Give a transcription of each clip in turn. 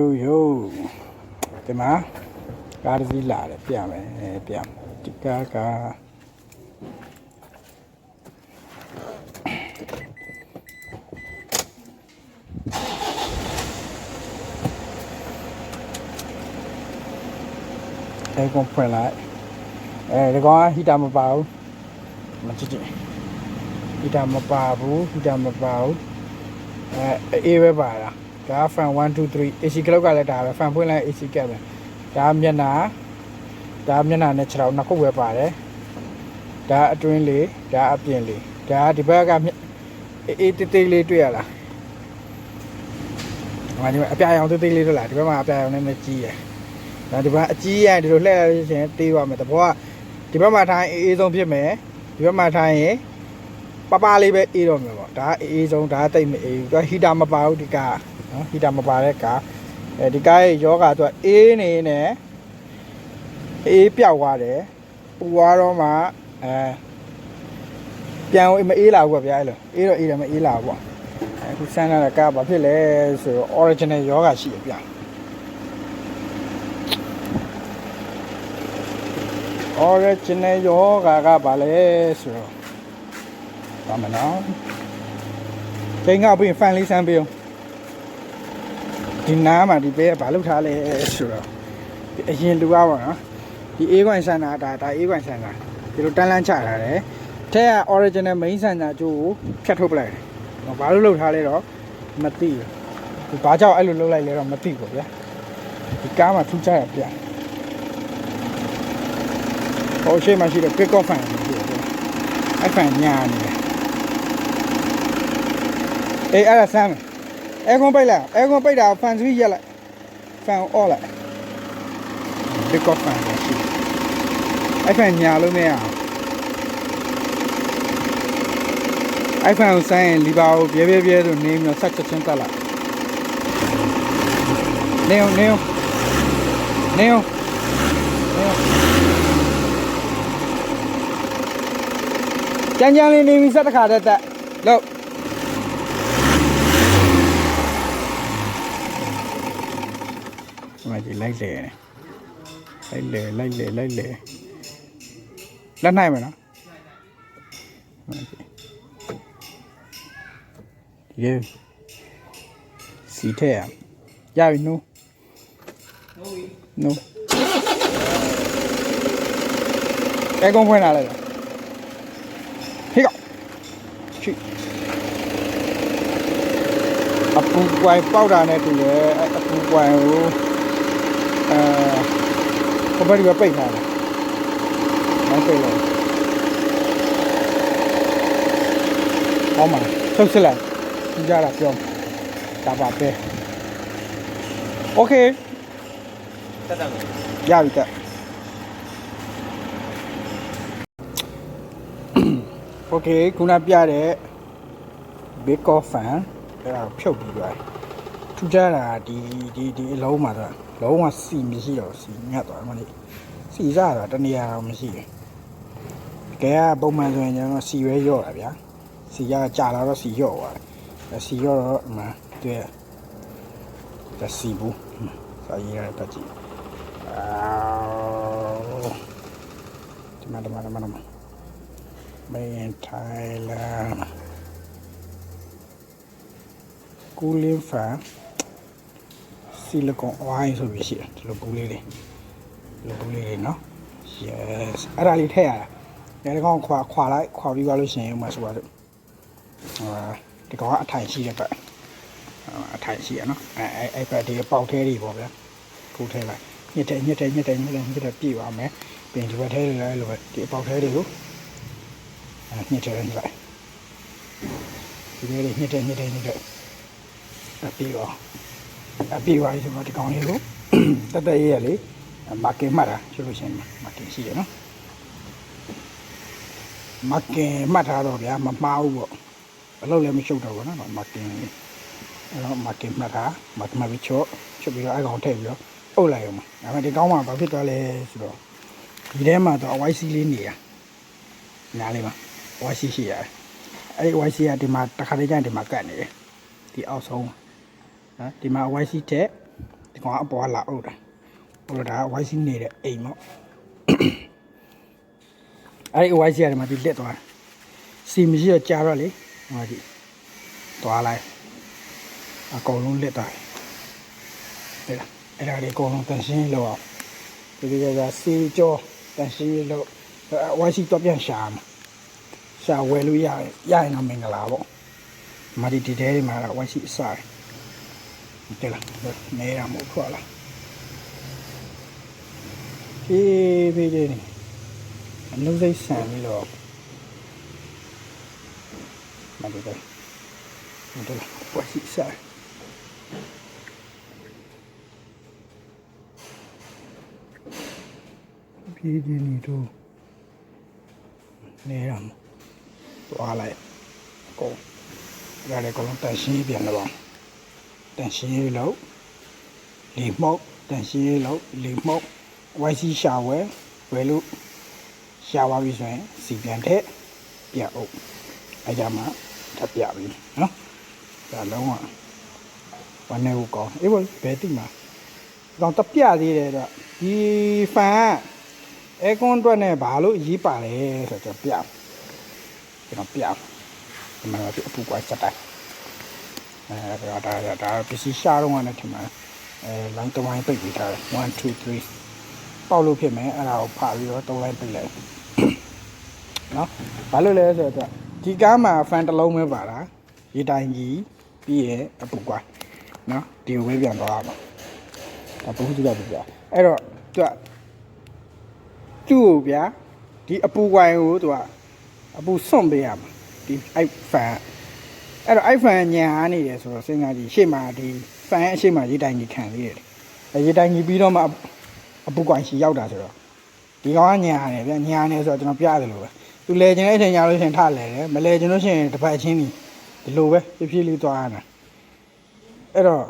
ယိုယိုဒီမှာကားတစ်စီးလာတယ်ပြမယ်ပြမယ်ဒီကားကအဲကွန်ဖွင့်လိုက်အဲဒီကောင်ကဟီတာမပါဘူးမကြည့်ကြည့်ဟီတာမပါဘူးဟီတာမပါဘူးအဲအေးပဲပါလား ဒါဖန်1 2 3 AC ကလောက် ကလည်းဒါပဲဖန်ဖွင့်လိုက် AC ကက်ပဲဒါမျက်နှာဒါမျက်နှာနဲ့ခြေထောက်နှစ်ခုပဲပါတယ်ဒါအတွင်းလေးဒါအပြင်လေးဒါဒီဘက်ကမျက်အေးတေးသေးလေးတွေ့ရလားဟိုဒီမှာအပြာရောင်တေးသေးလေးတွေ့လားဒီဘက်မှာအပြာရောင်နည်းနည်းကြီးရယ်ဒါဒီဘက်အကြီးရဒီလိုလှည့်လိုက်လို့ရှိရင်တေးသွားမယ်တဘောကဒီဘက်မှာထိုင်အေးအေးဆုံးဖြစ်မယ်ဒီဘက်မှာထိုင်ရင်ပပလေးပဲအေးတော့မယ်ပေါ့ဒါအေးအေးဆုံးဒါတိတ်မအေးဘူးသူကဟီတာမပါဘူးဒီက နော်ဟီတာမပါတဲ့ကားအဲဒီကားရဲ့ယောဂသူကအေးနေနေအေးပြောက်သွားတယ်ပူသွားတော့မှအဲပြန်မအေးလာဘူးဗျာအဲ့လိုအေးတော့အေးတယ်မအေးလာဘူးပေါ့အခုဆန်းလာတဲ့ကားဘာဖြစ်လဲဆိုတော့ original ယောဂရှိရဗျာ original ယောဂကဘာလဲဆိုတော့ဘာမနော်ချိန်ကပြီး fan လေးစမ်းပေးအောင် ဒီနားမှာဒီပဲဘာလုပ်ထားလဲဆိုတော့ဒီအရင်လူကားပါနော်ဒီအေးခွန်ဆန်တာဒါဒါအေးခွန်ဆန်တာဒီလိုတန်းလန်းချထားတယ်ထဲက original main ဆန်တာကျိုးကိုဖြတ်ထုတ်ပလိုက်တယ်နော်ဘာလို့လုပ်ထားလဲတော့မသိဘူးဒီဘာကြောင့်အဲ့လိုလုပ်လိုက်လဲတော့မသိဘူးဗျာဒီကားမှာထူးခြားရပြန်ဟိုရှေ့မှာရှိတဲ့ pick off fan ကိုကြည့်တယ်အဲ့ fan ညာနေတယ်အေးအဲ့ဒါဆမ်းမယ် အဲကွန်ပိတ်လိုက်အဲကွန်ပိတ်တာဖန်ဆွီးရက်လိုက်ဖန်အော့လိုက်ဒီကောဖန်ရှိအိုက်ဖန်ညာလို့မရအောင်အိုက်ဖန်ကိုဆိုင်းရင်လီဘာကိုပြဲပြဲပြဲဆိုနေပြီးတော့ဆက်ချက်ချင်းတက်လိုက်နေအောင်နေအောင်နေအောင်နေအောင်ကြမ်းကြမ်းလေးနေပြီးဆက်တစ်ခါတည်းတက်လို့ ဒီမှာကြည့်လိုက်လေလိုက်လေလိုက်လေလိုက်လေလက်နိုင်မယ်နော်ဒီကစီထဲရရပြီနိုးနိုးအဲကုန်းဖွင့်လာလိုက်ဟေ့ကောချီအပူပွိုင်ပေါက်တာနဲ့တူတယ်အဲ့အပူပွိုင်ကို အဲဘယ်ဘက်ပိတ်ထားလဲမပိတ်လို့ဟောမှာဆုပ်စစ်လိုက်ကြတာပြောဒါပါပဲโอเค တက်တယ် ရပြီတက်โอเคခုနပြတဲ့ big off fan အဲ့ဒါဖြုတ်ပြီးသွားတယ် ထူးခြားတာဒီဒီဒီအလုံးမှာတော့လုံးဝစီမရှိတော့စီညက်သွားတယ်မလေးစီစားတာတနေရာတော့မရှိဘူးတကယ်ကပုံမှန်ဆိုရင်ကျွန်တော်စီရဲရော့တာဗျာစီရကြာလာတော့စီရော့သွားတယ်စီရော့တော့ဒီမှာတွေ့ရစီဘူးစာရေးရတဲ့ကြည့်အာဒီမှာဒီမှာဒီမှာဒီမှာ Made in Thailand cooling fan silicone oil ဆိုပြီးရှိတယ်ဒီလိုဘူးလေးတွေဒီလိုဘူးလေးတွေနော် yes အဲ့ဒါလေးထည့်ရတာဒီကောင်ခွာခွာလိုက်ခွာပြီးသွားလို့ရှိရင်ဥမာဆိုပါတော့ဟာဒီကောင်ကအထိုင်ရှိတဲ့ဘက်အထိုင်ရှိရနော်အဲအဲအဲ့ဘက်ဒီပေါက်သေးတွေပေါ့ဗျာဖူးထဲလိုက်ညစ်တယ်ညစ်တယ်ညစ်တယ်ညစ်တယ်ညစ်တယ်ပြည့်ပါမယ်ပြင်ဒီဘက်ထဲတွေလည်းလိုပဲဒီပေါက်သေးတွေကိုအဲညစ်တယ်ညစ်လိုက်ဒီလေးတွေညစ်တယ်ညစ်တယ်ညစ်တယ်အပြည့်ပါ အပြေပါပြီဆိုတော့ဒီကောင်လေးကိုတက်တက်ရေးရလေမာကင်မှတ်တာဆိုလို့ရှိရင်မာကင်ရှိရနော်မာကင်မှတ်ထားတော့ဗျာမမှားဘူးပေါ့အလုပ်လည်းမရှုပ်တော့ဘူးနော်မာကင်အဲ့တော့မာကင်မှတ်ထားမာကင်မှတ်ပြီးချော့ချွတ်ပြီးတော့အဲ့ကောင်ထည့်ပြီးတော့အုပ်လိုက်အောင်ဒါပေမဲ့ဒီကောင်မှဘာဖြစ်သွားလဲဆိုတော့ဒီထဲမှာတော့ YC လေးနေရညားလေးမှာ YC ရှိရတယ်အဲ့ဒီ YC ကဒီမှာတစ်ခါတည်းကျရင်ဒီမှာကတ်နေတယ်ဒီအောက်ဆုံး နော်ဒီမှာ YC တက်ကောင်ကအပေါ်ကလာအုပ်တာဟိုဒါ YC နေတဲ့အိမ်ပေါ့အဲ့ဒီ YC ရတယ်မှာဒီလက်သွားတယ်စီမရှိတော့ကြာတော့လေဟိုဒီသွားလိုက်အကုန်လုံးလက်သွားတယ်အဲ့ဒါအဲ့ဒါလေးအကုန်လုံးတန်ရှင်းလောက်အောင်ဒီဒီကစီကြောတန်ရှင်းလောက် YC တော့ပြန်ရှာမှာရှာဝယ်လို့ရရရင်တော့မင်္ဂလာပေါ့မာဒီဒီတဲမှာ YC အစားတယ် လားနေရမို့ခွာလားဖြည်းဖြည်းချင်းနေအနုစိတ်ဆန်ပြီးတော့မတူတယ်မတူလားဝစီစားဖြည်းဖြည်းနေတော့နေရမှာသွားလိုက်ကိုဒါလည်းကောင်းတန်ရှင်းပြန်တော့ တန်ရှင်းလို့လေမောက်တန်ရှင်းလို့လေမောက် YC ရှာဝယ်ဝယ်လို့ရှာပါပြီဆိုရင်စီပြန်ထက်ပြအုပ်အဲကြမှာထပ်ပြပြီနော်ဒါလုံးဝဝမ်းနေကိုကောင်းအေးဘယ်ဘယ်တိမှာတော့တပြသေးတယ်တော့ဒီဖန်အဲကွန်အတွက်နဲ့ဘာလို့ရေးပါလဲဆိုတော့ပြကျွန်တော်ပြဒီမှာတော့အပူကွာစက်တိုင်း အဲဒါဒါဒါပစ္စည်းရှာတော့ကလည်းထင်မှာအဲလိုင်းတဝိုင်းပိတ်ပြီးထားတယ်1 2 3ပေါက်လို့ဖြစ်မယ်အဲ့ဒါကိုဖာပြီးတော့တုံးလိုက်ပိတ်လိုက်နော်ဘာလို့လဲဆိုတော့ဒီကားမှာဖန်တစ်လုံးပဲပါတာရေတိုင်ကြီးပြီးရဲ့အပူကွာနော်ဒီကိုပဲပြန်သွားမှာဒါဘုဟုတုကပြပြအဲ့တော့သူကသူ့ကိုဗျာဒီအပူကွိုင်ကိုသူကအပူစွန့်ပေးရမှာဒီအဲ့ဖန် အဲ့တော့အဲ့ဖန်ညာနေတယ်ဆိုတော့စဉ်းစားကြည့်ရှေ့မှာဒီဖန်အရှေ့မှာရေတိုင်ကြီးခံလေးတယ်အဲရေတိုင်ကြီးပြီးတော့မှအပူကွိုင်ရှိရောက်တာဆိုတော့ဒီကောင်ကညာနေဗျညာနေဆိုတော့ကျွန်တော်ပြရတယ်လို့ပဲသူလဲခြင်းတဲ့အချိန်ညာလို့ရှိရင်ထလဲတယ်မလဲခြင်းလို့ရှိရင်တစ်ပတ်ချင်းဒီလိုပဲဖြည်းဖြည်းလေးသွားရတာအဲ့တော့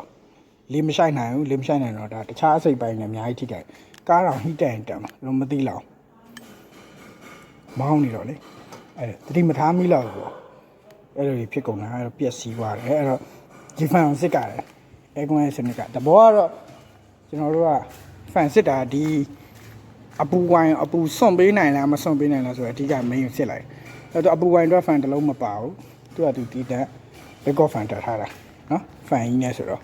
လေမဆိုင်နိုင်ဘူးလေမဆိုင်နိုင်တော့ဒါတခြားအစိတ်ပိုင်းနဲ့အများကြီးထိကြိုက်ကားတော်ဟိတိုင်တက်မှာလုံးမသိလောက်မောင်းနေတော့လေအဲ့တတိမထားမိလောက်ပေါ့ အဲ့လိုဖြစ်ကုန်တာအဲ့တော့ပြက်စီးသွားတယ်အဲ့တော့ဒီဖန်စစ်ကတယ်အဲကွန်ရဲ့စနစ်ကတဘောကတော့ကျွန်တော်တို့ကဖန်စစ်တာဒီအပူဝိုင်းအပူစွန့်ပေးနိုင်လားမစွန့်ပေးနိုင်လားဆိုတော့အဓိက main ကိုစစ်လိုက်အဲ့တော့အပူဝိုင်းတော့ဖန်တစ်လုံးမပါဘူးသူကသူတီးတက်ဘက်ကော့ဖန်တက်ထားတာနော်ဖန်ကြီးနဲ့ဆိုတော့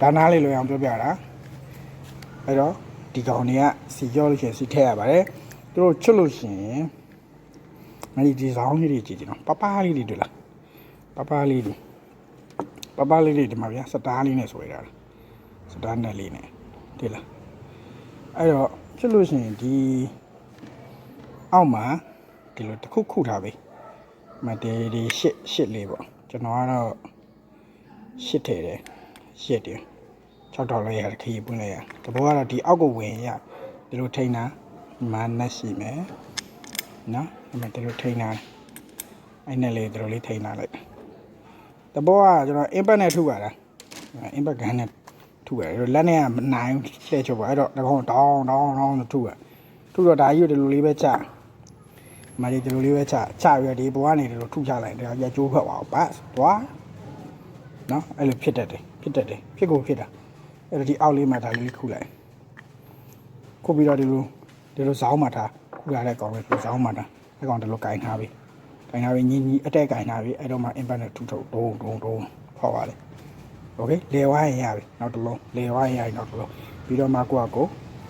ဒါနားလေးလွယ်အောင်ပြောပြတာအဲ့တော့ဒီကောင်တွေကစီကြောလို့ရှိရင်စီထည့်ရပါတယ်သူတို့ချွတ်လို့ရှိရင် မဒီဒီဆောင်ကြီးတွေကြည့်ကြည့်နော်ပပလေးတွေတွေ့လားပပလေးတွေပပလေးတွေဒီမှာဗျာစတားလေးနဲ့ဆွဲထားတာစတားနဲ့လေးနဲ့တွေ့လားအဲ့တော့ဖြစ်လို့ရှိရင်ဒီအောက်မှာဒီလိုတစ်ခုခုထားပြီမတေးဒီရှစ်ရှစ်လေးပေါ့ကျွန်တော်ကတော့ရှစ်ထည့်တယ်ရှစ်တယ်6ဒေါ်လာရခရီးပွင့်လိုက်ရတဘောကတော့ဒီအောက်ကိုဝင်ရဒီလိုထိန်းတာမာနက်ရှိမယ်နော် အဲ့မဲ့ဒီလိုထိန်းတာအဲ့နဲ့လေးဒီလိုလေးထိန်းတာလိုက်တဘောကကျွန်တော် impact နဲ့ထုတ်ရတာ impact gun နဲ့ထုရတယ်လက်နဲ့ကမနိုင်လှည့်ချပါအဲ့တော့တကောင်တောင်းတောင်းတောင်းထုရထုတော့ဒါကြီးကိုဒီလိုလေးပဲချမကြီးဒီလိုလေးပဲချချပြီးတော့ဒီဘဝကနေဒီလိုထုချလိုက်တယ်ရကျိုးဖက်ပါဘတ်သွားနော်အဲ့လိုဖြစ်တတ်တယ်ဖြစ်တတ်တယ်ဖြစ်ကိုဖြစ်တာအဲ့တော့ဒီအောက်လေးမှာဒါလေးခုလိုက်ခုပြီးတော့ဒီလိုဒီလိုဇောင်းမှာထားခုရတဲ့ကောင်ပဲဇောင်းမှာထား အဲ့ကောင်ဒီလိုကင်ထားပြီကင်ထားပြီညီညီအတက်ကင်ထားပြီအဲ့တော့မှ impact နဲ့ထုထုတ်ဒုံဒုံဒုံခေါ်ပါလေ โอเคလေဝိုင်းရင်ရပြီနောက်တစ်လုံးလေဝိုင်းရင်ရပြီနောက်တစ်လုံးပြီးတော့မှကိုကကို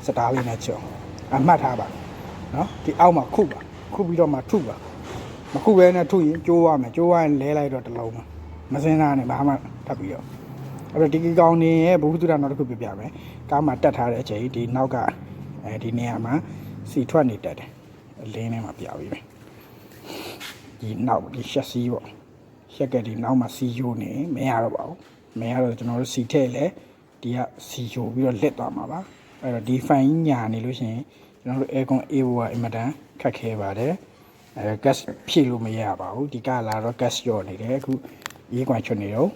စတားလေးနဲ့ချုံအမှတ်ထားပါနော်ဒီအောက်မှာခုပါခုပြီးတော့မှထုပါမခုပဲနဲ့ထုရင်ကျိုးရမယ်ကျိုးရရင်လဲလိုက်တော့တစ်လုံးမှာမစင်းသားနဲ့ဘာမှထပ်ပြီးတော့အဲ့တော့ဒီကီကောင်နေရဲ့ဘုဟုတုဒ္ဒနောက်တစ်ခုပြပြမယ်ကားမှာတက်ထားတဲ့အချိန်ဒီနောက်ကအဲဒီနေရာမှာစီထွက်နေတက်တယ် အလင်းထဲမှာပြပြီးမယ်ဒီနောက်ဒီရှက်စီးပေါ့ရက်ကဒီနောက်မှာစီယိုနေမရတော့ပါဘူးမရတော့ကျွန်တော်တို့စီထည့်လဲဒီကစီယိုပြီးတော့လက်သွားမှာပါအဲ့တော့ဒီဖိုင်ညာနေလို့ရှိရင်ကျွန်တော်တို့ aircon A ဘောကအင်မတန်ခက်ခဲပါတယ်အဲ gas ဖြည့်လို့မရပါဘူးဒီကလာတော့ gas ရော့နေတယ်အခုရေးကွန်ချွတ်နေတော့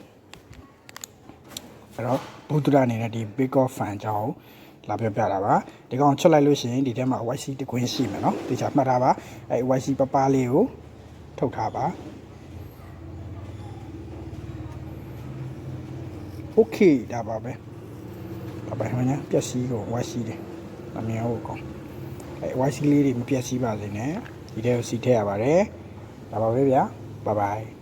အဲ့တော့ဘူဒရာအနေနဲ့ဒီ big off fan ကြောင်း လာပြောပြတာပါဒီကောင်ချက်လိုက်လို့ရှိရင်ဒီထဲမှာ YC တကွင်းရှိမယ်နော်တေချာမှတ်ထားပါအဲ YC ပပလေးကိုထုတ်ထားပါ okay ဒါပါပဲဒါပါမှညာပျက်စီးကို YC တယ်အမြင်ဟုတ်ကောင်အဲ YC လေးတွေမပျက်စီးပါစေနဲ့ဒီထဲကိုစီထည့်ရပါတယ်ဒါပါပဲဗျာ bye bye